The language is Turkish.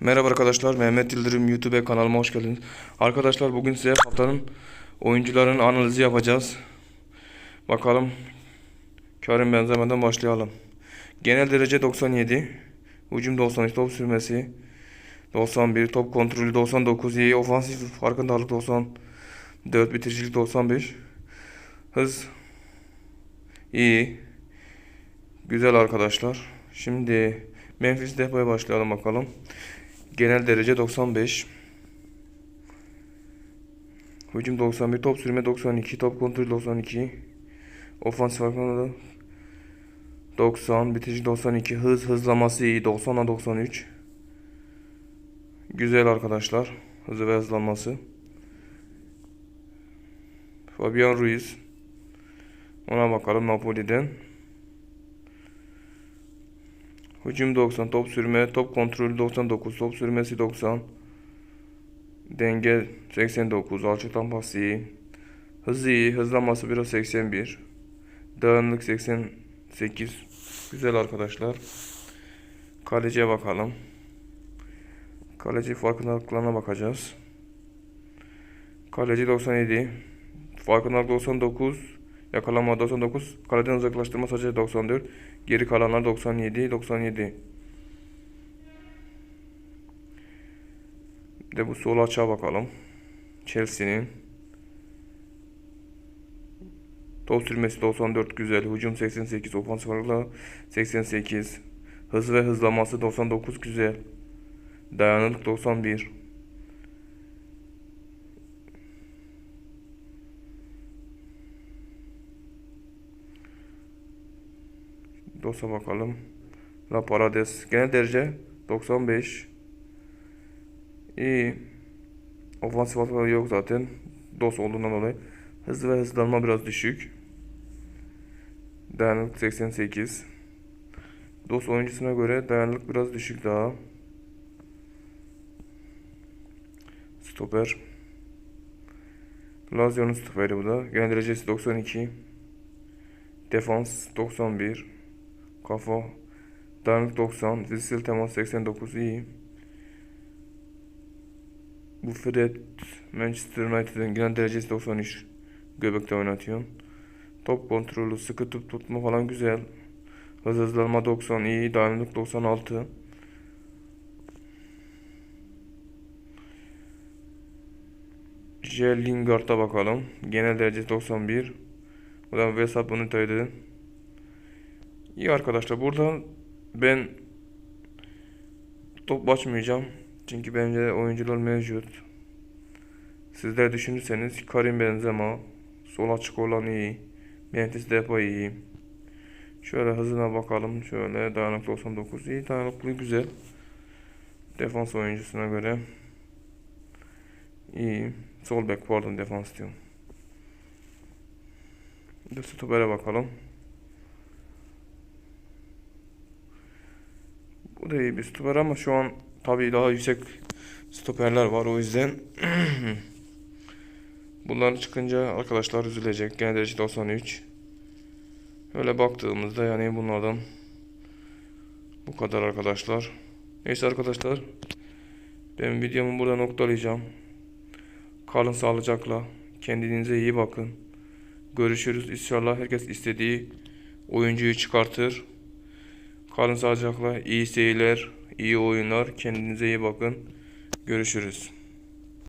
Merhaba arkadaşlar, Mehmet Yıldırım YouTube kanalıma hoş geldiniz. Arkadaşlar bugün size haftanın oyuncuların analizi yapacağız. Bakalım Karim Benzema'dan başlayalım. Genel derece 97, hücum 93, top sürmesi 91, top kontrolü 99, iyi ofansif farkındalık 94, bitiricilik 95, hız iyi, güzel arkadaşlar. Şimdi Memphis Depay'a başlayalım bakalım. Genel derece 95. Hücum 91, top sürme 92, top kontrol 92. Ofansif farkında 90, bitirici 92, hız hızlaması iyi 90'a 93. Güzel arkadaşlar. Hızı ve hızlanması. Fabian Ruiz. Ona bakalım Napoli'den. Hücum 90, top sürme, top kontrolü 99, top sürmesi 90. Denge 89, alçaktan pas iyi. Hız iyi, hızlanması biraz 81. Dağınıklık 88. Güzel arkadaşlar. Kaleciye bakalım. Kaleci farkındalıklarına bakacağız. Kaleci 97. Farkındalık 99. Yakalanma 99. Kaleden uzaklaştırma sadece 94. Geri kalanlar 97. 97. Bir de bu sol açığa bakalım. Chelsea'nin. Top sürmesi 94 güzel. Hücum 88. Ofansif farkla 88. Hız ve hızlaması 99 güzel. Dayanıklık 91. DOS'a bakalım. La Parades. Genel derece 95. İyi. Ofansif hataları yok zaten. DOS olduğundan dolayı. Hız ve hızlanma biraz düşük. Dayanıklık 88. DOS oyuncusuna göre dayanıklık biraz düşük daha. Stoper. Lazio'nun stoperi bu da. Genel derecesi 92. Defans 91. Kafa. Dayanıklık 90. Fiziksel temas 89 iyi. Bu Fred Manchester United'ın genel derecesi 93. Göbekte oynatıyor. Top kontrolü, sıkı tut tutma falan güzel. Hız hızlanma 90 iyi. Dayanıklık 96. J. Lingard'a bakalım. Genel derece 91. Bu da Wesap United'in. İyi arkadaşlar burada ben top açmayacağım. Çünkü bence oyuncular mevcut. Sizler düşünürseniz Karim Benzema sol açık olan iyi. Memphis Depay iyi. Şöyle hızına bakalım. Şöyle dayanıklı 99 iyi. Dayanıklı güzel. Defans oyuncusuna göre iyi. Sol bek pardon defans diyorum. Stopere bakalım. Bu da iyi bir stoper ama şu an tabii daha yüksek stoperler var o yüzden bunlar çıkınca arkadaşlar üzülecek. Gene derece 93. Öyle baktığımızda yani bunlardan bu kadar arkadaşlar. Neyse arkadaşlar ben videomu burada noktalayacağım. Kalın sağlıcakla. Kendinize iyi bakın. Görüşürüz. İnşallah herkes istediği oyuncuyu çıkartır. Kalın sağlıcakla. iyi seyirler, iyi oyunlar. Kendinize iyi bakın. Görüşürüz.